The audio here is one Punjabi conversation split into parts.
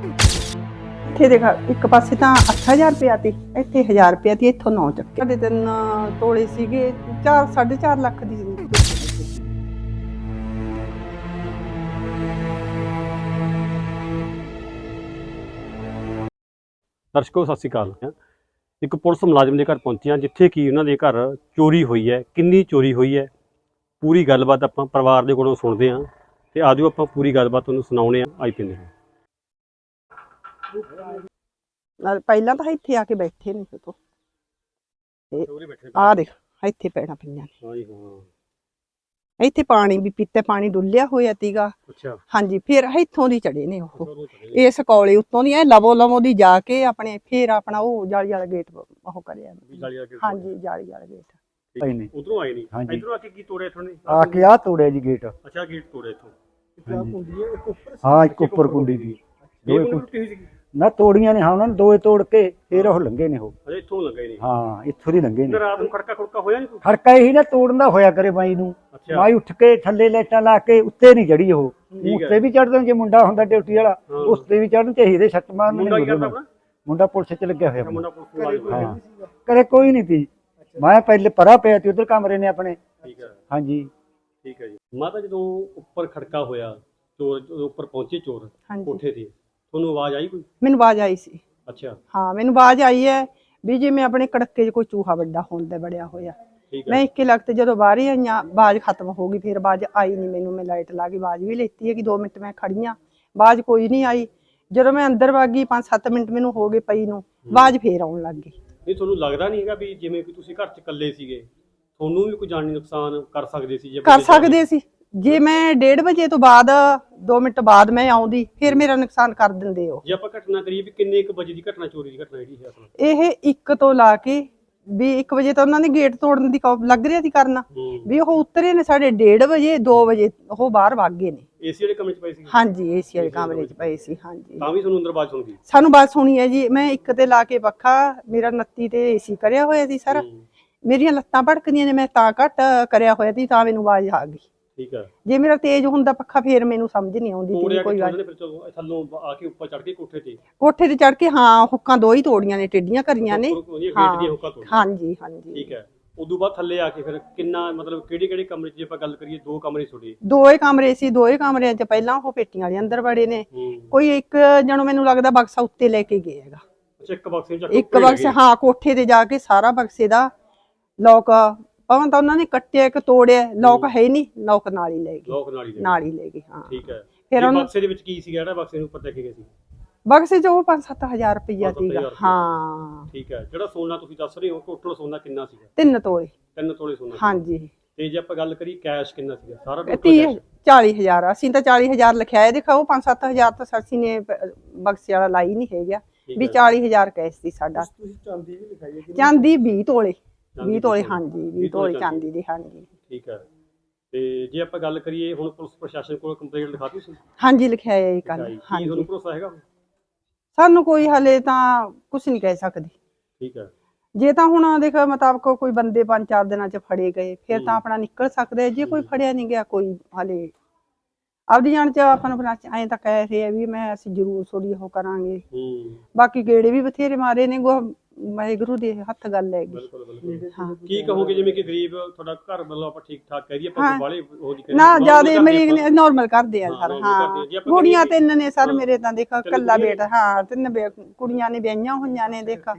ਇੱਥੇ ਦੇਖ, ਇੱਕ ਪਾਸੇ ਤਾਂ 8000 ਰੁਪਿਆ ਤੀ, ਇੱਥੇ 1000 ਰੁਪਿਆ ਤੀ ਇੱਥੋਂ 9 ਚੱਕੇ। ਸਾਡੇ ਤਿੰਨ ਤੋਲੇ ਸੀਗੇ 4 4.5 ਲੱਖ ਦੀ ਦਰਸ਼ਕੋ, ਸਤਿ ਸ਼੍ਰੀ ਅਕਾਲ। ਇੱਕ ਪੁਲਿਸ ਮੁਲਾਜ਼ਮ ਦੇ ਘਰ ਪਹੁੰਚੇ ਹਾਂ ਜਿੱਥੇ ਕਿ ਉਹਨਾਂ ਦੇ ਘਰ ਚੋਰੀ ਹੋਈ ਹੈ, ਕਿੰਨੀ ਚੋਰੀ ਹੋਈ ਹੈ, ਪੂਰੀ ਗੱਲਬਾਤ ਆਪਾਂ ਪਰਿਵਾਰ ਦੇ ਕੋਲੋਂ ਸੁਣਦੇ ਹਾਂ, ਤੇ ਆਜੋ ਆਪਾਂ ਪੂਰੀ ਗੱਲਬਾਤ ਤੁਹਾਨੂੰ ਸੁਣਾਉਣੇ ਆ ਆਈ ਪੈਂਦੇ ਹਾਂ ਪਹਿਲਾਂ ਤਾਂ ਇੱਥੇ ਆ ਕੇ ਬੈਠੇ ਨੇ ਤੋ। ਚੋਰੀ ਬੈਠੇ ਆ ਦੇਖ ਇੱਥੇ ਪੈਣਾ ਪਈਆਂ ਨੇ। ਹਾਂ ਜੀ ਹਾਂ। ਇੱਥੇ ਪਾਣੀ ਵੀ ਪੀਤੇ ਪਾਣੀ ਡੁੱਲਿਆ ਹੋਇਆ ਤੀਗਾ ਅੱਛਾ। ਹਾਂਜੀ ਫਿਰ ਇੱਥੋਂ ਦੀ ਚੜੇ ਨੇ ਉਹ। ਇਸ ਕੋਲੇ ਉੱਤੋਂ ਦੀ ਐ ਲਵੋ ਲਵੋ ਦੀ ਜਾ ਕੇ ਆਪਣੇ ਫਿਰ ਆਪਣਾ ਉਹ ਜਾਲੀ ਵਾਲਾ ਗੇਟ ਉਹ ਕਰਿਆ। ਹਾਂਜੀ ਜਾਲੀ ਵਾਲਾ ਗੇਟ। ਆਏ ਨੇ ਉਧਰੋਂ ਆਏ ਨਹੀਂ। ਇਧਰੋਂ ਆ ਕੇ ਕੀ ਤੋੜਿਆ ਇੱਥੋਂ ਨੇ? ਆ ਕੇ ਆ ਤੋੜਿਆ ਜੀ ਗੇਟ। ਅੱਛਾ ਗੇਟ ਤੋੜਿਆ ਇੱਥੋਂ। ਹਾਂ ਇੱਕ ਉੱਪਰ ਕੁੰਡੀ ਦੀ। ਇਹ ਦੋਏ ਕੋਲ ਕੁੰ- ਟੁੱਟੀ ਹੋਈ ਸੀਗੀ? ਨਾ ਤੋੜੀਆਂ ਨੇ ਹਾਂ ਉਹਨਾਂ ਨੇ ਦੋਏ ਤੋੜ ਕੇ ਫੇਰ ਉਹ ਲੰਗੇ ਨੇ ਉਹ। ਅਜੇ ਇੱਥੋਂ ਲੱਗਾ ਨਹੀਂ। ਹਾਂ ਇੱਥੋਂ ਦੀ ਲੰਗੇ ਤੇ ਨੇ ਰਾਤ ਨੂੰ ਖੜਕਾ ਖੜਕਾ ਹੋਇਆ ਨਹੀਂ ਕੋਈ? ਖੜਕਾ ਇਹੀ ਨਾ ਤੋੜਨ ਦਾ ਹੋਇਆ ਕਰੇ ਬਾਈ ਨੂੰ। ਬਾਈ ਉੱਠ ਕੇ ਥੱਲੇ ਲੈਟਾਂ ਲਾ ਕੇ ਉੱਤੇ ਨਹੀਂ ਚੜੀ ਉਹ। ਉੱਤੇ ਵੀ ਚੜਦੇ ਜੇ ਮੁੰਡਾ ਹੁੰਦਾ ਡਿਊਟੀ ਵਾਲਾ। ਉਸ ਤੇ ਵੀ ਚੜਨ ਚਾਹੀਦੇ ਛੱਟ ਮਾਰਨ ਨਹੀਂ ਕਰਦਾ ਮੁੰਡਾ ਆਪਣਾ? ਮੁੰਡਾ ਪੁਲਿਸ 'ਚ ਲੱਗਿਆ ਹੋਇਆ। ਮੁੰਡਾ ਪੁਲਿਸ ਕਰੇ ਕੋਈ ਨਹੀਂ ਤੀ। ਮੈਂ ਪਹਿਲੇ ਪਰਾ ਪਿਆ ਤੇ ਉਧਰ ਕਮਰੇ ਨੇ ਆਪਣੇ। ਠੀਕ ਹੈ। ਹਾਂਜੀ। ਠੀਕ ਹੈ ਜੀ। ਮਾਤਾ ਜਦੋਂ ਉੱਪਰ ਖੜਕਾ ਹੋਇਆ ਚੋਰ ਉੱਪਰ ਪਹੁੰਚੇ ਚੋਰ ਕੋਠੇ ਤੇ ਤੁਹਾਨੂੰ ਆਵਾਜ਼ ਆਈ ਕੋਈ? ਮੈਨੂੰ ਆਵਾਜ਼ ਆਈ ਸੀ। ਅੱਛਾ। ਹਾਂ ਮੈਨੂੰ ਆਵਾਜ਼ ਆਈ ਹੈ ਵੀ ਜਿਵੇਂ ਆਪਣੇ ਕੜਕੇ 'ਚ ਕੋਈ ਚੂਹਾ ਵੱਡਾ ਹੋਣ ਦੇ ਬੜਿਆ ਹੋਇਆ। ਠੀਕ ਹੈ। ਮੈਂ ਇੱਕੇ ਲਗਤ ਜਦੋਂ ਬਾਹਰ ਹੀ ਆਈਆਂ ਆਵਾਜ਼ ਖਤਮ ਹੋ ਗਈ ਫਿਰ ਆਵਾਜ਼ ਆਈ ਨਹੀਂ ਮੈਨੂੰ ਮੈਂ ਲਾਈਟ ਲਾ ਕੇ ਆਵਾਜ਼ ਵੀ ਲੈਤੀ ਹੈ ਕਿ 2 ਮਿੰਟ ਮੈਂ ਖੜੀਆਂ ਆਵਾਜ਼ ਕੋਈ ਨਹੀਂ ਆਈ। ਜਦੋਂ ਮੈਂ ਅੰਦਰ ਵਗ ਗਈ 5-7 ਮਿੰਟ ਮੈਨੂੰ ਹੋ ਗਏ ਪਈ ਨੂੰ ਆਵਾਜ਼ ਫੇਰ ਆਉਣ ਲੱਗ ਗਈ। ਨਹੀਂ ਤੁਹਾਨੂੰ ਲੱਗਦਾ ਨਹੀਂ ਹੈਗਾ ਵੀ ਜਿਵੇਂ ਕਿ ਤੁਸੀਂ ਘਰ 'ਚ ਇਕੱਲੇ ਸੀਗੇ ਤੁਹਾਨੂੰ ਵੀ ਕੋਈ ਜਾਨੀ ਨੁਕਸਾਨ ਕਰ ਸਕਦੇ ਸੀ ਜੇ ਕਰ ਬੰਦੇ ਸਕਦੇ ਸੀ। ਜੇ ਮੈਂ 1:30 ਵਜੇ ਤੋਂ ਬਾਅਦ 2 ਮਿੰਟ ਬਾਅਦ ਮੈਂ ਆਉਂਦੀ ਫਿਰ ਮੇਰਾ ਨੁਕਸਾਨ ਕਰ ਦਿੰਦੇ ਉਹ। ਜੇ ਆਪਾਂ ਘਟਨਾ ਕਰੀਏ ਵੀ ਕਿੰਨੇ ਕੁ ਵਜੇ ਦੀ ਘਟਨਾ ਚੋਰੀ ਦੀ ਘਟਨਾ ਜਿਹੜੀ ਹੈ ਅਸਲ ਇਹ 1 ਤੋਂ ਲਾ ਕੇ ਵੀ 1 ਵਜੇ ਤਾਂ ਉਹਨਾਂ ਨੇ ਗੇਟ ਤੋੜਨ ਦੀ ਕੌ- ਲੱਗ ਰਿਹਾ ਸੀ ਕਰਨਾ। ਹੂੰ। ਵੀ ਉਹ ਉਤਰੇ ਨੇ ਸਾਡੇ 1:30 ਵਜੇ 2 ਵਜੇ ਉਹ ਬਾਹਰ ਵਗ ਗਏ ਨੇ। ਏਸੀ ਵਾਲੇ ਕਮਰੇ 'ਚ ਪਏ ਸੀ? ਹਾਂਜੀ ਏਸੀ ਵਾਲੇ ਕਮਰੇ 'ਚ ਪਏ ਸੀ ਹਾਂਜੀ। ਤਾਂ ਵੀ ਤੁਹਾਨੂੰ ਅੰਦਰ ਆਵਾਜ਼ ਸੁਣ ਗਈ ਸਾਨੂੰ ਬਾਤ ਸੁਣੀ ਹੈ ਜੀ। ਮੈਂ ਇੱਕ ਤੇ ਲਾ ਕੇ ਪੱਖਾ ਮੇਰਾ 29 ਤੇ ਏਸੀ ਕਰਿਆ ਹੋਇਆ ਸੀ ਸਰ। ਹੂੰ, ਮੇਰੀਆਂ ਲੱਤਾਂ ਭੜਕਦੀਆਂ ਨੇ ਮੈਂ ਤਾਂ ਘੱਟ ਕਰਿਆ ਹੋਇਆ ਸੀ ਤਾਂ ਮੈਨੂੰ ਆਵਾਜ਼ ਆ ਗਈ। ਠੀਕ ਹੈ ਜੇ ਮੇਰਾ ਤੇਜ਼ ਹੁੰਦਾ ਪੱਖਾ ਫੇਰ ਮੈਨੂੰ ਸਮਝ ਨਹੀਂ ਆਉਂਦੀ ਕੋਈ ਗੱਲ। ਫਿਰ ਚਲੋ ਥੱਲੋਂ ਆ ਕੇ ਉੱਪਰ ਚੜ ਕੇ ਕੋਠੇ ਤੇ। ਕੋਠੇ ਤੇ ਚੜ ਕੇ ਹਾਂ ਹੁੱਕਾਂ ਦੋ ਹੀ ਤੋੜੀਆਂ ਨੇ ਟੇਡੀਆਂ ਕਰੀਆਂ ਨੇ। ਤੋੜੀਆਂ। ਹਾਂਜੀ ਹਾਂਜੀ। ਠੀਕ ਹੈ। ਉਦੋਂ ਬਾਅਦ ਥੱਲੇ ਆ ਕੇ ਫਿਰ ਕਿੰਨਾ ਮਤਲਬ ਕਿਹੜੇ ਕਿਹੜੇ ਕਮਰੇ 'ਚ ਜੇ ਆਪਾਂ ਗੱਲ ਕਰੀਏ ਦੋ ਕਮਰੇ ਛੋੜੇ ਦੋਏ ਕਮਰੇ ਸੀ ਦੋਏ ਕਮਰਿਆਂ 'ਚ ਪਹਿਲਾਂ ਉਹ ਪੇਟੀਆਂ ਵਾਲੇ ਅੰਦਰ ਵੜੇ ਨੇ। ਹੂੰ। ਕੋਈ ਇੱਕ ਜਣੋ ਮੈਨੂੰ ਲੱਗਦਾ ਬਕਸਾ ਉੱਤੇ ਲੈ ਕੇ ਗਿਆ ਹੈਗਾ। ਅੱਛਾ ਇੱਕ ਬਕਸੇ ਚੱਕ ਇੱਕ ਬਕਸ ਹਾਂ ਕੋਠੇ ਤੇ ਜਾ ਕੇ ਸਾਰਾ ਬਕਸੇ ਦਾ ਲੋਕ ਭਾਵੇਂ ਤਾਂ ਉਹਨਾਂ ਨੇ ਕੱਟਿਆ ਇੱਕ ਤੋੜਿਆ ਲੋਕ ਹੈ। ਨਹੀਂ ਲੋਕ ਨਾਲ ਹੀ ਲੈ ਗਏ ਲੋਕ ਨਾਲੀ ਦੇ ਨਾਲ ਹੀ ਲੈ ਗਏ ਹਾਂ। ਠੀਕ ਹੈ। ਫਿਰ ਉਹਨੂੰ ਬਕਸੇ ਦੇ ਵਿੱਚ ਕੀ ਸੀ ਜਿਹੜਾ ਬਕਸੇ ਨੂੰ ਉੱਪਰ ਲੈ ਕੇ ਗਏ ਸੀ? ਬਕਸੇ 'ਚ ਉਹ 5-7000 ਰੁਪਈਆ 5-7,000 ਸੀਗਾ ਰੁਪਈਆ। ਹਾਂ। ਠੀਕ ਹੈ। ਜਿਹੜਾ ਸੋਨਾ ਤੁਸੀਂ ਦੱਸ ਰਹੇ ਹੋ ਟੋਟਲ ਸੋਨਾ ਕਿੰਨਾ ਸੀਗਾ? ਤਿੰਨ ਤੋਲੇ। ਤਿੰਨ ਤੋਲੇ ਸੋਨਾ। ਸੀ। ਹਾਂਜੀ। ਤੇ ਜੇ ਆਪਾਂ ਗੱਲ ਕਰੀਏ ਕੈਸ਼ ਕਿੰਨਾ ਸੀਗਾ? ਸਾਰਾ ਇਹ total ਤੀਹ cash? 40000 ਅਸੀਂ ਤਾਂ 40000 ਲਿਖਿਆ ਹੈ ਦੇਖੋ 5-7000 ਤਾਂ ਸਰਸੀ ਨੇ ਬਕਸੇ ਵਾਲਾ ਲਾਈ ਨਹੀਂ ਹੈਗਾ। ਠੀਕ ਵੀ ਹੈ। 40000 ਕੈਸ਼ ਸੀ ਸਾਡਾ। ਤੁਸੀਂ ਚਾਂਦੀ ਵੀ ਲਿਖਾਈ ਹੈ ਚਾਂਦੀ 20 ਤੋਲੇ। 20 ਤੋਲੇ ਹਾਂਜੀ 20 ਵੀਹ ਤੋਲੇ ਚਾਂਦੀ ਦੀ ਹਾਂਜੀ। ਠੀਕ ਹੈ। ਤੇ ਜੇ ਆਪਾਂ ਗੱਲ ਕਰੀਏ ਹੁਣ ਪੁਲਿਸ ਪ੍ਰਸ਼ਾਸਨ ਕੋਲ ਕੰਪਲੇਂਟ ਲਿਖਾਤੀ ਸੀ? ਹਾਂਜੀ ਲਿਖਿਆ ਹੈ ਇਹ ਕੱਲ ਹਾਂਜੀ। ਤੁਹਾਨੂੰ ਭਰੋਸਾ ਹੈਗਾ? ਸਾਨੂੰ ਕੋਈ ਹਲੇ ਤਾਂ ਕੁਝ ਨਹੀਂ ਕਹਿ ਸਕਦੀ। ਠੀਕ ਹੈ। ਜੇ ਤਾਂ ਹੁਣ ਦੇਖ ਮੁਤਾਬਕ ਕੋਈ ਬੰਦੇ ਪੰਜ ਚਾਰ ਦਿਨਾਂ ਚ ਫੜੇ ਗਏ ਫਿਰ ਤਾਂ। ਆਪਣਾ ਨਿਕਲ ਸਕਦੇ। ਜੇ ਕੋਈ ਫੜਿਆ ਨਹੀਂ ਗਿਆ ਕੋਈ ਹਲੇ ਆਪਦੀ ਜਾਣ ਚ ਆਪਾਂ ਨੂੰ ਬਣਾ ਐਂ ਤਾਂ ਕਹਿ ਰਹੇ ਆ ਵੀ ਮੈਂ ਅਸੀਂ ਜ਼ਰੂਰ ਥੋੜੀ ਉਹ ਕਰਾਂਗੇ। ਬਾਕੀ ਗੇੜੇ ਵੀ ਬਥੇਰੇ ਮਾਰੇ ਨੇ ਗੋ ਵਾਹਿਗੁਰੂ ਦੇ ਹੱਥ ਗੱਲ ਹੈਗੀ। ਬਿਲਕੁਲ ਬਿਲਕੁਲ। ਹਾਂ ਕੀ ਕਹੋਗੇ ਜਿਵੇਂ ਕਿ ਗਰੀਬ ਤੁਹਾਡਾ ਘਰ ਵੱਲੋਂ ਆਪਾਂ ਠੀਕ ਠਾਕ ਕਹਿ ਦਈਏ ਆਪਾਂ ਹਾਂ। ਬਾਲੇ ਉਹ ਜੀ ਨਾ ਜਿਆਦੇ ਮੇਰੀ ਨਾਰਮਲ ਕਰਦੇ ਆ ਹਾਂ, ਸਰ normal ਹਾਂ ਕਰਦੇ ਆ। ਜੇ ਆਪਾਂ ਕੁੜੀਆਂ ਕਰੀਏ- ਤਿੰਨ ਨੇ ਸਰ ਹਾਂ। ਮੇਰੇ ਤਾਂ ਦੇਖ ਤਿੰਨ ਕੱਲਾ ਕੁੜੀਆਂ ਬੇਟਾ ਹਾਂ ਤਿੰਨ ਬੇ- ਕੁੜੀਆਂ ਨੇ ਵਿਆਹੀਆਂ ਹੋਈਆਂ ਨੇ ਦੇਖ। ਠੀਕ ਹੈ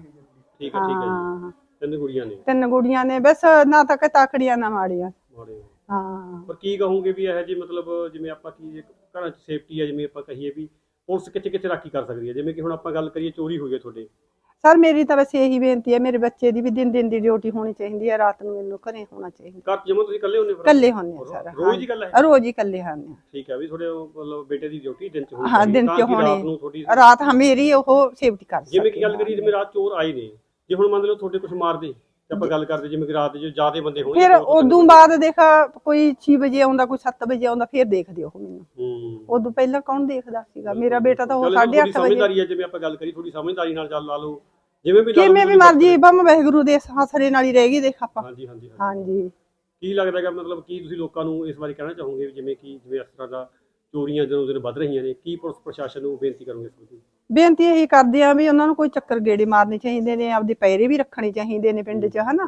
ਠੀਕ ਹੈ ਜੀ। ਹਾਂ ਤਿੰਨ ਕੁੜੀਆਂ ਨੇ। ਤਿੰਨ ਕੁੜੀਆਂ ਨੇ ਬਸ ਨਾ ਤਾਂ ਕਿ ਤਾਕੜੀਆਂ ਨਾ ਮਾੜੀਆਂ। ਮਾੜੇ ਹਾਂ। ਪਰ ਕੀ ਕਹੋਗੇ ਵੀ ਇਹ ਜੀ ਮਤਲਬ ਜਿਵੇਂ ਆਪਾਂ ਕੀ ਜੇ ਘਰਾਂ 'ਚ ਸੇਫਟੀ ਹੈ ਜਿਵੇਂ ਆਪਾਂ ਕਹੀਏ ਵੀ ਪੁਲਿਸ ਕਿੱਥੇ ਕਿੱਥੇ ਰਾਖੀ ਕਰ ਸਕਦੀ ਹੈ? ਜਿਵੇਂ ਕਿ ਹੁਣ ਆਪਾਂ ਗੱਲ ਕਰੀਏ ਚੋਰੀ ਹੋਈ ਹੈ ਤੁਹਾਡੇ। ਸਰ ਮੇਰੀ ਤਾਂ ਵੈਸੇ ਇਹੀ ਬੇਨਤੀ ਹੈ ਮੇਰੇ ਬੱਚੇ ਦੀ ਵੀ ਦਿਨ ਦਿਨ ਦੀ ਡਿਊਟੀ ਹੋਣੀ ਚਾਹੀਦੀ ਹੈ ਰਾਤ ਨੂੰ ਮੈਨੂੰ ਘਰੇ ਹੋਣਾ ਚਾਹੀਦਾ। ਘਰ ਜਮਾ ਤੁਸੀਂ ਇਕੱਲੇ ਹੁੰਦੇ ਫਿਰ? ਇਕੱਲੇ ਹੁੰਨੇ ਆ ਸਰ ਰੋਜ਼ ਦੀ ਗੱਲ ਹੈ ਹਾਂ, ਰੋਜ਼ ਹੀ ਇਕੱਲੇ ਹੁੰਨੇ ਠੀਕ ਹੈ ਵੀ ਤੁਹਾਡੇ ਮਤਲਬ ਬੇਟੇ ਦੀ ਡਿਊਟੀ ਦਿਨ 'ਚ ਹੋਣੀ ਹਾਂ, ਦਿਨ 'ਚ ਹੋਣੀ। ਰਾਤ ਹਾਂ ਮੇਰੀ ਉਹ ਸੇਫਟੀ ਕਰ ਜਿਵੇਂ ਕਿ ਗੱਲ। ਕਰੀਏ ਜਿਵੇਂ ਰਾਤ ਚੋਰ ਆਏ ਨੇ ਜੇ ਹੁਣ ਮੰਨ ਲਓ ਤੁਹਾਡੇ ਕੁਝ ਮਾਰਦੇ ਤੇ ਆਪਾਂ ਗੱਲ ਕਰਦੇ ਜਿਵੇਂ ਕਿ ਰਾਤ ਜੇ ਜ਼ਿਆਦੇ ਬੰਦੇ ਹੋਣ ਫਿਰ ਉਦੋਂ ਬਾਅਦ ਦੇਖਾ ਕੋਈ 6 ਵਜੇ ਆਉਂਦਾ ਕੋਈ 7 ਵਜੇ ਆਉਂਦਾ ਫਿਰ ਦੇਖਦੇ ਉਹ ਮੈਨੂੰ। ਹੂੰ। ਉਦੋਂ ਪਹਿਲਾਂ ਕੌਣ ਦੇਖਦਾ ਸੀਗਾ? ਮੇਰਾ ਬੇਟਾ ਤਾਂ ਉਹ ਚੱਲ 8:30 ਵਜੇ। ਸਮਝਦਾਰੀ ਹੈ ਜਿਵੇਂ ਆਪਾਂ ਗੱਲ ਕਰੀ ਥੋੜੀ ਸਮਝਦਾਰੀ ਨਾਲ ਚੱਲ ਲਾ ਲਓ। ਜਿਵੇਂ ਵੀ ਲਾ ਲਓ ਕਿਵੇਂ ਵੀ ਤੁਸੀਂ ਮਰਜ਼ੀ ਬੰਮ ਵਾਹਿਗੁਰੂ ਦੇ ਹਸਰੇ ਨਾਲ ਹੀ ਰਹੇਗੀ ਦੇਖ ਆਪਾਂ। ਹਾਂਜੀ ਹਾਂਜੀ ਹਾਂਜੀ। ਹਾਂਜੀ। ਕੀ ਲੱਗਦਾ ਹੈਗਾ ਮਤਲਬ ਕੀ ਤੁਸੀਂ ਲੋਕਾਂ ਨੂੰ ਇਸ ਬਾਰੇ ਕਹਿਣਾ ਚਾਹੋਗੇ ਜਿਵੇਂ ਕਿ ਜਿਵੇਂ ਇਸ ਤਰ੍ਹਾਂ ਦਾ ਚੋਰੀਆਂ ਦਿਨੋਂ ਦਿਨ ਵੱਧ ਰਹੀਆਂ ਨੇ ਕੀ ਪੁਲਿਸ ਪ੍ਰਸ਼ਾਸਨ ਨੂੰ ਬੇਨਤੀ ਕਰੋਗੇ ਸੰਬੰਧੀ ਬੇਨਤੀ ਇਹੀ ਕਰਦੇ ਆ ਵੀ ਉਹਨਾਂ ਨੂੰ ਕੋਈ ਚੱਕਰ ਗੇੜੇ ਮਾਰਨੇ ਚਾਹੀਦੇ ਨੇ ਆਪਦੇ ਪੈਰੇ ਵੀ ਰੱਖਣੇ ਚਾਹੀਦੇ ਨੇ ਪਿੰਡ 'ਚ ਹਨਾ?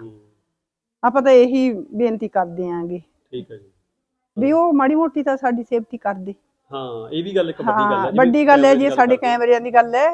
ਆਪਾਂ ਤਾਂ ਇਹੀ ਬੇਨਤੀ ਕਰਦੇ ਆਂਗੇ। ਠੀਕ ਹੈ ਜੀ। ਵੀ ਉਹ ਮਾੜੀ ਮੋਟੀ ਤਾਂ ਸਾਡੀ ਸੇਫਟੀ ਕਰਦੇ। ਹਾਂ ਇਹ ਵੀ ਗੱਲ ਇੱਕ ਵੱਡੀ ਗੱਲ ਹੈ ਵੱਡੀ ਗੱਲ ਹੈ ਜੀ ਸਾਡੇ। ਕੈਮਰਿਆਂ ਦੀ ਗੱਲ ਹੈ।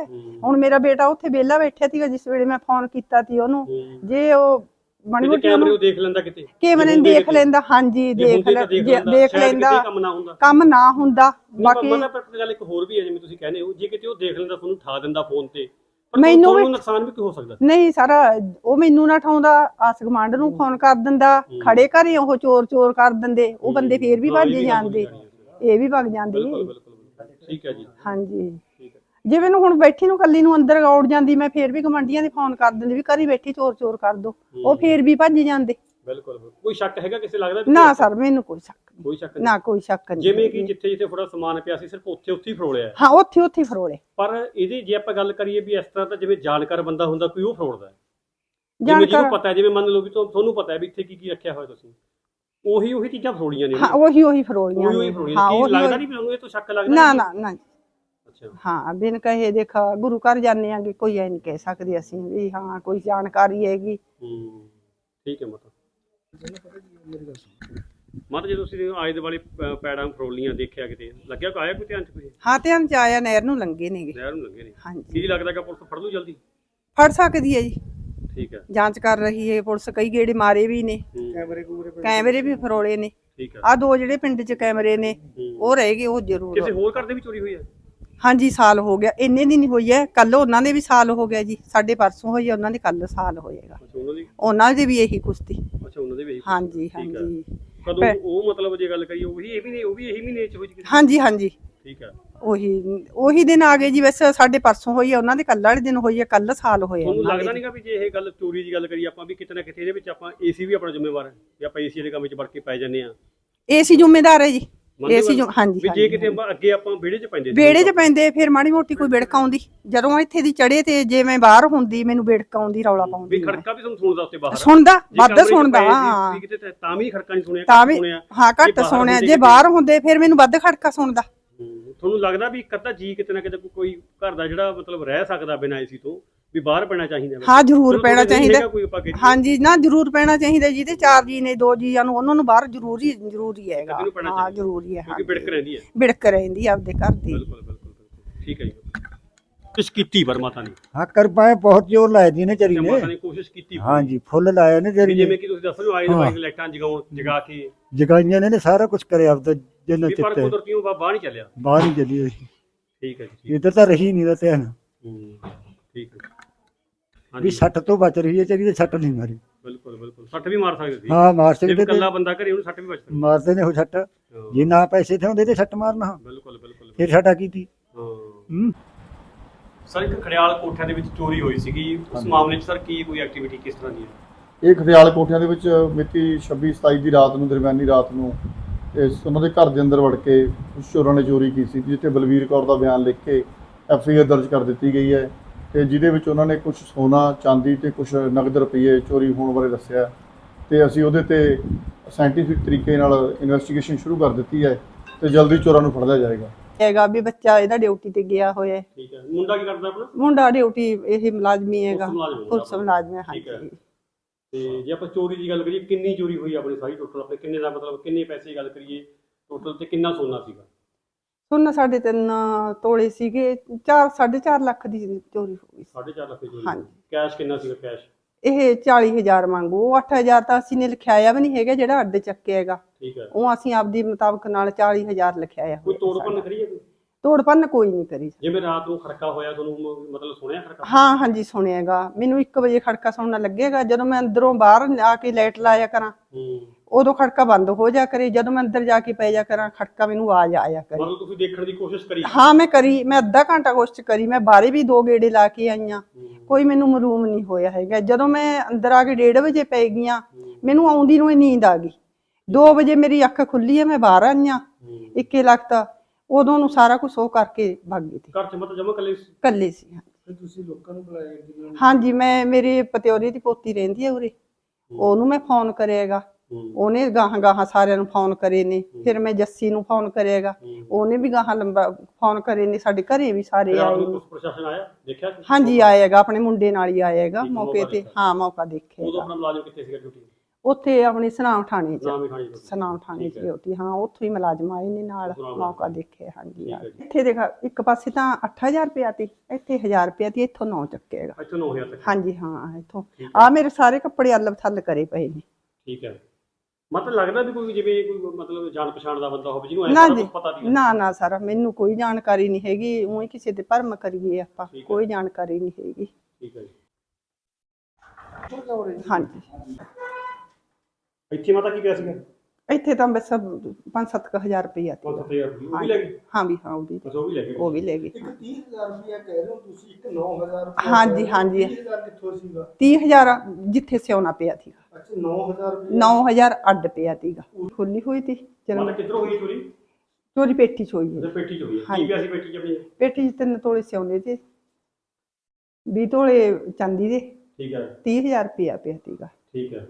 ਹੁਣ ਮੇਰਾ ਬੇਟਾ ਉੱਥੇ ਵਿਹਲਾ ਬੈਠਿਆ ਸੀਗਾ ਜਿਸ ਵੇਲੇ ਮੈਂ ਫੋਨ ਕੀਤਾ ਸੀ ਉਹਨੂੰ। ਜੇ ਉਹ ਮਾੜੀ ਮੋਟੀ ਕੈਮਰੇ ਉਹਨੂੰ ਉਹ ਦੇਖ ਲੈਂਦਾ ਕਿਤੇ? ਜੇ ਨੂੰ ਦੇਖ। ਲੈਂਦਾ ਹਾਂਜੀ ਜੇ ਦੇਖ ਹੁੰਦੇ ਲੈ ਤਾਂ ਦੇਖ ਜੇ- ਲੈਂਦਾ, ਦੇਖ ਸ਼ਾਇਦ ਕਿਤੇ ਲੈਂਦਾ ਕੰਮ ਨਾ ਹੁੰਦਾ। ਕੰਮ ਨਾ ਹੁੰਦਾ ਬਾਕੀ ਬਾਕੀ ਪਰ ਗੱਲ ਇੱਕ ਹੋਰ ਵੀ ਹੈ ਜਿਵੇਂ ਤੁਸੀਂ ਕਹਿੰਦੇ ਹੋ ਜੇ ਕਿਤੇ ਉਹ ਦੇਖ ਲੈਂਦਾ ਤੁਹਾਨੂੰ ਠਾ ਦਿੰਦਾ ਫੋਨ ਤੇ ਪਰ ਮੈਨੂੰ ਤੁਹਾਨੂੰ ਵੀ- ਨੁਕਸਾਨ ਵੀ ਕੀ ਹੋ ਸਕਦਾ? ਨਹੀਂ ਸਾਰਾ ਉਹ ਮੈਨੂੰ ਨਾ ਠਾਉਂਦਾ ਆਸ ਗਮਾਂਡ ਨੂੰ ਫੋਨ ਕਰ ਦਿੰਦਾ। ਖੜੇ ਘਰੇ ਉਹ ਚੋਰ ਚੋਰ ਕਰ ਦਿੰਦੇ ਉਹ ਬੰਦੇ ਫੇਰ ਵੀ ਹਾਂ, ਇਹ ਭੱਜ ਵੀ ਗੱਲ ਜਾਂਦੇ ਤੁਹਾਡੀ ਜਾਣੀ ਹੈ। ਇਹ ਵੀ ਭੱਜ ਜਾਂਦੇ। ਬਿਲਕੁਲ ਬਿਲਕੁਲ ਬਿਲਕੁਲ। ਠੀਕ ਹੈ ਜੀ। ਹਾਂਜੀ। ਠੀਕ ਹੈ ਜੇ ਮੈਨੂੰ ਹੁਣ ਬੈਠੀ ਨੂੰ ਕੱਲੀ ਨੂੰ ਅੰਦਰ ਔੜ ਜਾਂਦੀ ਮੈਂ ਫੇਰ ਵੀ ਗਮੰਡੀਆਂ ਦੇ ਫੋਨ ਕਰ ਦਿੰਦੀ ਵੀ ਘਰੇ ਬੈਠੀ ਚੋਰ ਚੋਰ ਕਰ ਦੋ। ਉਹ ਫੇਰ ਵੀ ਭੱਜ ਜਾਂਦੇ। ਬਿਲਕੁਲ। ਕੋਈ ਸ਼ੱਕ ਹੈਗਾ ਕਿਸੇ ਲੱਗਦਾ ਵੀ ਨਾ ਕੋਈ- ਸਰ ਮੈਨੂੰ ਕੋਈ ਸ਼ੱਕ ਨਹੀਂ। ਕੋਈ ਸ਼ੱਕ ਨਹੀਂ। ਨਾ ਕੋਈ ਸ਼ੱਕ ਨਹੀਂ। ਜਿਵੇਂ ਕਿ ਜਿੱਥੇ ਜਿੱਥੇ ਥੋੜਾ ਸਮਾਨ ਪਿਆ ਸੀ ਸਿਰਫ ਉੱਥੇ ਉੱਥੇ ਹੀ ਫਰੋਲਿਆ ਹੈ। ਹਾਂ ਉੱਥੇ ਉੱਥੇ ਹੀ ਫਰੋਲੇ। ਪਰ ਇਹਦੀ ਜੇ ਆਪਾਂ ਗੱਲ ਕਰੀਏ ਵੀ ਇਸ ਤਰ੍ਹਾਂ ਤਾਂ ਜਿਵੇਂ ਜਾਣਕਾਰ ਬੰਦਾ ਹੁੰਦਾ ਕੋਈ ਉਹ ਫਰੋੜਦਾ ਹੈ। ਜਿਵੇਂ ਜਾਣਕਾਰ ਜਿਹਨੂੰ ਪਤਾ ਹੈ ਜਿਵੇਂ ਮੰਨ ਲਓ ਵੀ ਤੁਹਾ- ਤੁਹਾਨੂੰ ਪਤਾ ਹੈ ਵੀ ਇੱਥੇ ਕੀ ਕੀ ਰੱਖਿਆ ਹੋਇਆ ਤੁਸੀਂ। ਉਹੀ ਉਹੀ ਚੀਜ਼ਾਂ ਫਰੋੜੀਆਂ ਨੇ ਹਾਂ ਉਹੀ ਉਹੀ ਫਰੋਲੀਆਂ ਉਹੀ ਨੇ। ਫਰੋੜੀਆਂ ਕੀ ਉਹੀ ਲੱਗਦਾ ਨਹੀਂ ਵੀ ਤੁਹਾਨੂੰ ਇਹ ਤੋਂ ਸ਼ੱਕ ਲੱਗਦਾ ਨਾ? ਨਾ ਨਾ ਹਾਂ ਬਿਨ ਕਹੇ ਦੇਖ ਗੁਰੂ ਘਰ ਜਾਂਦੇ ਆਂਗੇ ਕੋਈ ਐ ਨਹੀਂ ਕਹਿ ਸਕਦੇ ਅਸੀਂ ਵੀ ਹਾਂ ਕੋਈ ਜਾਣਕਾਰੀ ਹੈਗੀ। ਹੂੰ ਠੀਕ ਹੈ ਮਾਤਾ। ਮਾਤਾ ਜਦੋਂ ਤੁਸੀਂ ਆਏ ਦੇ ਵਾਲੇ ਪੈੜਾਂ ਫਰੋਲੀਆਂ ਦੇਖਿਆ ਕਿਤੇ ਲੱਗਿਆ ਕਿ ਆਇਆ ਕੋਈ ਧਿਆਨ ਚ ਕੋਈ? ਹਾਂ ਧਿਆਨ ਚ ਆਇਆ ਨਹਿਰ ਨੂੰ ਲੰਗੇ ਨੇਗੇ। ਜ਼ਹਿਰ ਨੂੰ ਲੱਗੇ ਨੇ। ਹਾਂਜੀ। ਕੀ ਲੱਗਦਾ ਕਿ ਪੁਲਿਸ ਫੜ ਲੂ ਜਲਦੀ? ਫੜ ਸਕਦੀ ਹੈ ਜੀ। ਠੀਕ ਹੈ। ਜਾਂਚ ਕਰ ਰਹੀ ਹੈ ਪੁਲਿਸ ਕਈ ਗੇੜੇ ਮਾਰੇ ਵੀ ਨੇ। ਕੈਮਰੇ ਵੀ ਫਰੋਲੇ ਨੇ। ਠੀਕ ਹੈ। ਆ ਦੋ ਜਿਹੜੇ ਪਿੰਡ 'ਚ ਕੈਮਰੇ ਨੇ। ਉਹ ਰਹਿ ਗਏ ਉਹ ਜ਼ਰੂਰ। ਕਿਸੇ ਹੋਰ ਘਰ ਦੇ ਵੀ ਚੋਰੀ ਹੋਈ ਹੈ? ਹਾਂਜੀ ਸਾਲ ਹੋ ਗਿਆ। ਇੰਨੇ ਦਿਨ ਹੀ ਹੋਈ ਹੈ। ਕੱਲ ਉਹਨਾਂ ਦੇ ਵੀ ਸਾਲ ਹੋ ਗਿਆ ਜੀ। ਸਾਡੇ ਪਰਸੋਂ ਹੋਈ ਹੈ, ਉਹਨਾਂ ਦੇ ਕੱਲ ਸਾਲ ਹੋਏਗਾ। ਅੱਛਾ ਉਹਨਾਂ ਦੀ? ਉਹਨਾਂ ਦੇ ਵੀ ਇਹੀ ਕੁਸ਼ਤੀ। ਅੱਛਾ ਉਹਨਾਂ ਦੇ ਵੀ ਇਹੀ ਹਾਂਜੀ ਠੀਕ ਹੈ। ਹਾਂਜੀ। ਕਦੋਂ ਉਹ ਮਤਲਬ ਜੇ ਗੱਲ ਕਰੀਏ ਉਹੀ ਇਹ ਵੀ ਨਹੀਂ ਉਹ ਵੀ ਇਹੀ ਮਹੀਨੇ ਚ ਹੋਈ ਸੀ? ਹਾਂਜੀ ਹਾਂਜੀ। ਠੀਕ ਹੈ। ਉਹੀ ਉਹੀ ਦਿਨ ਆ ਗਏ ਜੀ। ਵੈਸੇ ਸਾਡੇ ਪਰਸੋਂ ਹੋਈ ਹੈ ਉਹਨਾਂ ਦੇ ਕੱਲ ਵਾਲੇ ਦਿਨ ਹੋਈ ਹੈ। ਕੱਲ ਸਾਲ ਹੋਇਆ ਤੁਹਾਨੂੰ ਉਹਨਾਂ ਲੱਗਦਾ ਦੇ। ਨਹੀਂਗਾ ਵੀ ਜੇ ਇਹ ਗੱਲ ਚੋਰੀ ਦੀ ਗੱਲ ਕਰੀਏ ਆਪਾਂ ਵੀ ਕਿਤੇ ਨਾ ਕਿਤੇ ਇਹਦੇ ਵਿੱਚ ਆਪਾਂ ਏਸੀ ਵੀ ਆਪਣਾ ਜ਼ਿੰਮੇਵਾਰ ਹੈ। ਵੀ ਆਪਾਂ ਏਸੀ ਦੇ ਕੰਮ ਵਿੱਚ ਵੜ ਕੇ ਪੈ ਜਾਂਦੇ ਆ ਏਸੀ ਜ਼ਿੰਮੇਦਾਰ ਹੈ ਜੀ। ਮੰਨਦੇ ਏਸੀ ਹੋ? ਜੋ ਹਾਂਜੀ ਵੀ ਜੇ ਹਾਂਜੀ। ਕਿਤੇ ਆਪਾਂ ਅੱਗੇ ਆਪਾਂ ਵਿਹੜੇ 'ਚ ਪੈਂਦੇ ਸੀ 'ਚ ਪੈਂਦੇ ਫਿਰ ਮਾੜੀ ਮੋਟੀ ਕੋਈ ਬਿੜਕ ਆਉਂਦੀ ਜਦੋਂ ਇੱਥੇ ਦੀ ਚੜੇ ਤੇ ਜੇ ਮੈਂ ਬਾਹਰ ਹੁੰਦੀ ਮੈਨੂੰ ਬਿੜਕ ਆਉਂਦੀ ਰੌਲਾ ਵੀ ਪਾਉਂਦੀ ਮੈਂ। ਖੜਕਾ ਵੀ ਤੁਹਾਨੂੰ ਸੁਣਦਾ ਉੱਤੇ ਬਾਹਰ ਸੁਣਦਾ ਜੇ ਵੱਧ ਕਮਰੇ 'ਚ ਸੁਣਦਾ ਪਏ ਸੀ, ਹਾਂ ਵੀ ਕਿਤੇ ਤਾਂ- ਵੀ ਖੜਕਾ ਨਹੀਂ ਸੁਣਿਆ ਤਾਂ ਘੱਟ ਵੀ ਸੁਣਿਆ ਹਾਂ ਜੇ ਘੱਟ ਬਾਹਰ ਸੁਣਿਆ ਹੁੰਦੇ ਜੇ ਕਿਤੇ- ਬਾਹਰ ਹੁੰਦੇ ਫਿਰ ਮੈਨੂੰ ਵੱਧ ਖੜਕਾ ਸੁਣਦਾ ਹੂੰ, ਤੁਹਾਨੂੰ ਲੱਗਦਾ ਵੀ ਇੱਕ ਅੱਧਾ ਜੀ ਕਿਤੇ ਨਾ ਕਿਤੇ ਕੋਈ ਘਰ ਦਾ ਜਿਹੜਾ ਮਤਲਬ ਰਹਿ ਸਕਦਾ ਬਿਨਾਂ ਏਸੀ ਤੋਂ ਵੀ ਬਾਹਰ ਪੈਣਾ ਚਾਹੀਦਾ। ਹਾਂ ਜ਼ਰੂਰ ਚਲੋ ਪੈਣਾ ਤੁਹਾਡੇ ਚਾਹੀਦਾ। ਹੈਗਾ ਕੋਈ ਆਪਾਂ ਕਹੀਏ। ਹਾਂਜੀ ਨਾ ਜ਼ਰੂਰ ਪੈਣਾ ਚਾਹੀਦਾ ਜਿਹਦੇ ਚਾਰ ਜੀ ਨੇ ਦੋ ਜੀਆਂ ਨੂੰ ਉਹਨਾਂ ਨੂੰ ਬਾਹਰ ਜ਼ਰੂਰੀ ਜ਼ਰੂਰੀ ਹੈਗਾ। ਪੈਣਾ ਹਾਂ ਚਾਹੀਦਾ। ਜ਼ਰੂਰੀ ਹੈ ਕਿਉਂਕਿ ਬਿੜਕ ਰਹਿੰਦੀ ਹੈ। ਬਿੜਕ ਰਹਿੰਦੀ ਆ ਆਪਦੇ ਘਰ ਦੀ। ਬਿਲਕੁਲ ਬਿਲਕੁਲ ਬਿਲਕੁਲ। ਠੀਕ ਹੈ ਜੀ। ਕੋਸ਼ਿਸ਼ ਕੀਤੀ ਪਰ ਮਾਤਾ ਨੇ ਹਾਂ ਕਰ ਪਾਏ ਬਹੁਤ ਜ਼ੋਰ ਲਾਇਆ ਜੀ ਨੇ ਚਰੀ ਤੇ ਨੇ ਨੇ ਕੋਸ਼ਿਸ਼ ਕੀਤੀ ਹਾਂ ਜੀ ਫੁੱਲ ਲਾਇਆ ਨੇ ਵੀ ਚਰੀ ਜਿਵੇਂ ਨੇ ਕਿ ਤੁਸੀਂ ਦੱਸ ਰਹੇ ਹੋ ਆਏ ਦੇ ਵਾਈਕ ਲਾਈਟਾਂ ਜਗਾਉਣ ਜਗਾ ਕੇ। ਜਗਾਈਆਂ ਨੇ ਨੇ ਸਾਰਾ ਕੁਝ ਕਰਿਆ ਆਪਦਾ ਜਿੰਨਾ ਵੀ ਪਰ ਚਿੱਤੇ ਕੁਦਰਤੀਓ ਬਾਹਰ ਨਹੀਂ ਚੱਲਿਆ। ਬਾਹਰ ਹੀ ਚਲੀ ਹੋਈ ਠੀਕ ਹੈ ਜੀ ਠੀਕ ਇਧਰ ਤਾਂ ਰਹੀ ਨਹੀਂ ਦਾ ਧਿਆਨ। ਹੂੰ, ਠੀਕ ਹੈ। ਵੀ ਸੱਟ ਤੋਂ ਬਚ ਰਹੀ ਹੈ ਚਰੀ ਤੇ ਸੱਟ ਨਹੀਂ ਮਾਰੀ। ਬਿਲਕੁਲ ਬਿਲਕੁਲ। ਸੱਟ ਵੀ ਮਾਰ ਸਕਦੇ ਸੀ। ਹਾਂ ਮਾਰ ਸਕਦੇ ਤੇ ਇਕੱਲਾ ਬੰਦਾ ਘਰੇ ਉਹਨੂੰ ਸੱਟ ਵੀ ਵੱਜ ਸਕਦੀ ਮਾਰਦੇ ਨੇ ਉਹ ਸੱਟ। ਹਾਂ, ਜੇ ਨਾ ਪੈਸੇ ਥੇ ਹੁੰਦੇ ਤੇ ਸੱਟ ਮਾਰਨਾ ਬਿਲਕੁਲ ਬਿਲਕੁਲ। ਫਿਰ ਸਾਡਾ ਕੀਤੀ ਹਾਂ। ਹੂੰ। ਸਰ ਇੱਕ ਖੜਿਆਲ ਕੋਠਿਆਂ ਦੇ ਵਿੱਚ ਚੋਰੀ ਹੋਈ ਸੀਗੀ। ਉਸ ਮਾਮਲੇ 'ਚ ਸਰ ਕੀ ਕੋਈ ਐਕਟੀਵਿਟੀ ਕਿਸ ਤਰ੍ਹਾਂ ਦੀ ਹੈ? ਇਹ ਖੜਿਆਲ ਕੋਠਿਆਂ ਦੇ ਵਿੱਚ ਮਿਤੀ 26 27 ਦੀ ਰਾਤ ਨੂੰ ਦਰਮਿਆਨੀ ਰਾਤ ਨੂੰ ਇਸ ਉਹਨਾਂ ਦੇ ਘਰ ਦੇ ਅੰਦਰ ਵੜ ਕੇ ਚੋਰਾਂ ਨੇ ਚੋਰੀ ਕੀਤੀ ਸੀ ਜਿੱਥੇ ਬਲਵੀਰ ਕੌਰ ਦਾ ਬਿਆਨ ਲਿਖ ਕੇ ਐਫ ਆਈ ਆਰ ਦਰਜ ਕਰ ਦਿੱਤੀ ਗਈ ਹੈ। ਤੇ ਜਿਹਦੇ ਵਿੱਚ ਉਹਨਾਂ ਨੇ ਕੁਝ ਸੋਨਾ ਚਾਂਦੀ ਤੇ ਕੁਝ ਨਗਦ ਰੁਪਏ ਚੋਰੀ ਹੋਣ ਬਾਰੇ ਦੱਸਿਆ। ਤੇ ਅਸੀਂ ਉਹਦੇ ਤੇ ਸਾਇੰਟੀਫਿਕ ਤਰੀਕੇ ਨਾਲ ਇਨਵੈਸਟੀਗੇਸ਼ਨ ਸ਼ੁਰੂ ਕਰ ਦਿੱਤੀ ਹੈ ਤੇ ਜਲਦੀ ਚੋਰਾਂ ਨੂੰ ਫੜ ਲਿਆ ਜਾਏਗਾ। ਹੈਗਾ ਵੀ ਬੱਚਾ ਇਹਦਾ ਡਿਊਟੀ ਤੇ ਗਿਆ ਹੋਇਆ ਹੈ। ਠੀਕ ਹੈ। ਮੁੰਡਾ ਕੀ ਕਰਦਾ ਆਪਣਾ? ਮੁੰਡਾ ਡਿਊਟੀ ਇਹ ਮੁਲਾਜ਼ਮੀ ਹੈਗਾ। ਪੁਲਿਸ ਮੁਲਾਜ਼ਮ ਹੈ। ਹਾਂਜੀ। ਤੇ ਜੇ ਆਪਾਂ ਚੋਰੀ ਦੀ ਗੱਲ ਕਰੀਏ ਕਿੰਨੀ ਚੋਰੀ ਹੋਈ ਆਪਣੀ ਸਾਰੀ ਟੋਟਲ ਆਪਣੇ ਕਿੰਨੇ ਦਾ ਮਤਲਬ ਕਿੰਨੇ ਪੈਸੇ ਦੀ ਗੱਲ ਕਰੀਏ? ਟੋਟਲ ਤੇ ਕਿੰਨਾ ਸੋਨਾ ਸੀਗਾ? ਸੁਣ ਸਾਡੇ ਤਿੰਨ ਤੋਲੇ ਸੀਗੇ 4 4.5 ਲੱਖ ਦੀ ਚੋਰੀ ਹੋ ਗਈ ਸੀ। 4.5 ਲੱਖ ਦੀ ਚੋਰੀ ਹਾਂਜੀ। ਕੈਸ਼ ਕਿੰਨਾ ਸੀਗਾ ਕੈਸ਼ ਇਹ 40000 ਮੰਗੂ ਉਹ 8000 ਤਾਂ ਅਸੀਂ ਨੇ ਲਿਖਿਆ ਵੀ ਨਹੀਂ ਹੈਗਾ ਜਿਹੜਾ ਅੱਡ ਚੱਕਿਆ ਹੈਗਾ। ਠੀਕ ਹੈ। ਉਹ ਅਸੀਂ ਆਪਦੀ ਮੁਤਾਬਕ ਨਾਲ 40000 ਲਿਖਿਆ ਆ ਕੋਈ ਤੋੜ ਭੰਨ ਕਰੀਏ ਕੋਈ? ਤੋੜ ਭੰਨ ਕੋਈ ਨਹੀਂ ਕਰੀ। ਜਿਵੇਂ ਰਾਤ ਨੂੰ ਖੜਕਾ ਹੋਇਆ ਤੁਹਾਨੂੰ ਮ- ਮਤਲਬ ਸੁਣਿਆ ਖੜਕਾ? ਹਾਂ ਹਾਂਜੀ ਸੁਣਿਆਗਾ ਮੈਨੂੰ 1 ਵਜੇ ਖੜਕਾ ਸੁਣਨ ਲੱਗੇਗਾ ਜਦੋਂ ਮੈਂ ਅੰਦਰੋਂ ਬਾਹਰ ਆ ਕੇ ਲਾਈਟ ਲਾਇਆ ਕਰਾਂ। ਹੂੰ। ਉਦੋਂ ਖੜਕਾ ਬੰਦ ਹੋ ਜਾ ਕਰੇ ਜਦੋਂ ਮੈਂ ਅੰਦਰ ਜਾ ਕੇ ਪੈ ਜਾ ਕਰਾਂ ਖੜਕਾ ਮੈਨੂੰ ਆਵਾਜ਼ ਆਇਆ ਕਰੇ। ਮਤਲਬ ਤੁਸੀਂ ਦੇਖਣ ਦੀ ਕੋਸ਼ਿਸ਼ ਕਰੀ? ਹਾਂ ਮੈਂ ਕਰੀ ਮੈਂ ਅੱਧਾ ਘੰਟਾ ਕੋਸ਼ਿਸ਼ ਕਰੀ ਮੈਂ ਬਾਹਰੇ ਵੀ ਦੋ ਗੇੜੇ ਲਾ ਕੇ ਆਈਆਂ ਕੋਈ ਮੈਨੂੰ ਮਲੂਮ ਨਹੀਂ ਹੋਇਆ ਹੈਗਾ। ਜਦੋਂ ਮੈਂ ਅੰਦਰ ਆ ਕੇ 1:30 ਵਜੇ ਪੈ ਗਈਆਂ ਮੈਨੂੰ ਆਉਂਦੀ ਨੂੰ ਹੀ ਨੀਂਦ ਆ ਗਈ। 2 ਵਜੇ ਮੇਰੀ ਅੱਖ ਖੁੱਲੀ ਹੈ ਮੈਂ ਬਾਹਰ ਆਈਆਂ ਹੂੰ। ਇੱਕੇ ਲੱਗਦਾ ਉਦੋਂ ਨੂੰ ਸਾਰਾ ਕੁਝ ਉਹ ਕਰਕੇ ਭੱਗ ਗਈ ਸੀ। ਘਰ ਚ ਮਤਲਬ ਜਮਾ ਕੱਲੇ ਕੱਲੇ ਸੀ ਹਾਂ। ਤੁਸੀਂ ਲੋਕਾਂ ਨੂੰ ਬੁਲਾਇਆ ਹਾਂਜੀ ਮੈਂ ਮੇਰੇ ਪਤਿਓਰੀ ਦੀ ਪੋਤੀ ਰਹਿੰਦੀ ਹੈ ਉਰੇ। ਉਹਨੂੰ ਮੈਂ ਫੋਨ ਕਰਿਆਗਾ ਉਹਨੇ ਗਾਹਾਂ ਗਾਹਾਂ ਸਾਰਿਆਂ ਨੂੰ ਫੋਨ ਕਰੇ ਨੇ ਫਿਰ ਮੈਂ ਜੱਸੀ ਨੂੰ ਫੋਨ ਕਰੇਗਾ। ਉਹਨੇ ਵੀ ਗਾਹਾਂ ਲੰਬਾ ਫੋਨ ਕਰੇ ਨੇ ਸਾਡੇ ਘਰੇ ਵੀ ਸਾਰੇ ਆਏ ਨੂੰ ਨੇ। ਪ੍ਰਸ਼ਾਸਨ ਆਇਆ? ਦੇਖਿਆ ਤੁਸੀਂ? ਹਾਂਜੀ ਆਏਗਾ ਆਪਣੇ ਮੁੰਡੇ ਨਾਲ ਹੀ ਆਏਗਾ ਮੌਕੇ ਤੇ। ਹਾਂ ਮੌਕਾ ਉਦੋਂ ਦੇਖੇਗਾ ਆਪਣਾ ਮੁਲਾਜ਼ਮ ਕਿੱਥੇ ਸੀਗਾ ਡਿਊਟੀ? ਉੱਥੇ ਆਪਣੀ ਸਨਾਮ ਥਾਣੇ 'ਚ ਨਾਮ ਹੀ ਖਾਣੀ ਡਿਊਟੀ। ਸਨਾਮ ਥਾਣੇ 'ਚ। ਡਿਊਟੀ ਹਾਂ ਉੱਥੋਂ ਹੀ ਮੁਲਾਜ਼ਮ ਆਏ ਨੇ ਨਾਲ ਮੌਕਾ ਦੇਖਿਆ ਹਾਂਜੀ ਠੀਕ ਹੈ। ਜੀ। ਇੱਥੇ ਦੇਖ ਇੱਕ ਪਾਸੇ ਤਾਂ 8000 ਰੁਪਿਆ ਤੇ ਇੱਥੇ 1000 ਰੁਪਿਆ ਤੇ ਇੱਥੋਂ 9 ਚੱਕੇਗਾ। ਇੱਥੋਂ 9000 ਤੱਕ। ਹਾਂਜੀ ਹਾਂ ਇੱਥੋਂ। ਠੀਕ ਆ ਮੇਰੇ ਸਾਰੇ ਕੱਪੜੇ ਅਲਵ ਥੱਲ ਕਰੇ ਪਏ ਨੇ। ਠੀਕ ਹੈ। ਮਤਲਬ ਲੱਗਦਾ ਵੀ ਕੋਈ ਜਿਵੇਂ ਕੋਈ ਮਤਲਬ ਜਾਣ ਪਛਾਣ ਦਾ ਬੰਦਾ ਹੋਵੇ ਜਿਹਨੂੰ ਐ ਨਾ ਸਾਰਾ ਜੀ। ਕੁਛ ਪਤਾ ਨਹੀਂ ਨਾ ਨਾ ਸਰ ਮੈਨੂੰ ਕੋਈ ਜਾਣਕਾਰੀ ਨਹੀਂ ਹੈਗੀ। ਉਹੀ ਕਿਸੇ ਦੇ ਭਰਮ ਕਰੀਏ ਆਪਾਂ। ਠੀਕ ਹੈ। ਕੋਈ ਜਾਣਕਾਰੀ ਨਹੀਂ ਹੈਗੀ। ਠੀਕ ਹੈ ਜੀ। ਹਾਂਜੀ। ਇੱਥੇ ਮਾਤਾ ਕੀ ਪਿਆ ਸੀਗਾ? ਇੱਥੇ ਤਾਂ ਬਸ 5-7000 ਰੁਪਇਆ ਤੇ 5000 ਰੁਪਏ ਉਹ ਵੀ ਲੈ ਗਏ? ਹਾਂ ਵੀ ਹਾਂ ਉਹ ਵੀ ਬਸ ਉਹ ਵੀ ਲੈ ਗਏ। ਉਹ ਵੀ ਲੈ ਗਏ। ਇੱਕ 30000 ਰੁਪਇਆ ਕਹਿ ਰਹੇ ਹੋ ਤੁਸੀਂ ਇੱਕ 9000 ਰੁਪਇਆ ਹਾਂਜੀ, ਹਾਂਜੀ। 30000 ਕਿੱਥੋਂ ਸੀਗਾ? 30000 ਜਿੱਥੇ ਸਿਉਣਾ ਪਿਆ ਸੀਗਾ। ਅੱਛਾ 9000 ਰੁਪਇਆ? 9000 ਅੱਡ ਪਿਆ ਸੀਗਾ ਖੁੱਲੀ ਹੋਈ ਸੀ ਜਦੋਂ ਮਾਤਾ ਕਿੱਧਰੋਂ ਹੋਈ ਚੋਰੀ? ਚੋਰੀ ਪੇਟੀ ਚ ਹੋਈ ਹੈ। ਉਹਦੇ ਪੇਟੀ ਚ ਹੋਈ ਹੈ। ਹਾਂਜੀ। ਕੀ ਪਿਆ ਸੀ ਪੇਟੀ ਚ ਆਪਣੀ? ਪੇਟੀ ਚ ਤਿੰਨ ਤੋਲੇ ਸਿਉਨੇ ਤੇ। 20 ਤੋਲੇ ਚਾਂਦੀ ਦੇ। ਠੀਕ ਹੈ। 30000 ਰੁਪਇਆ ਪਿਆ ਸੀਗਾ ਠੀਕ ਹੈ।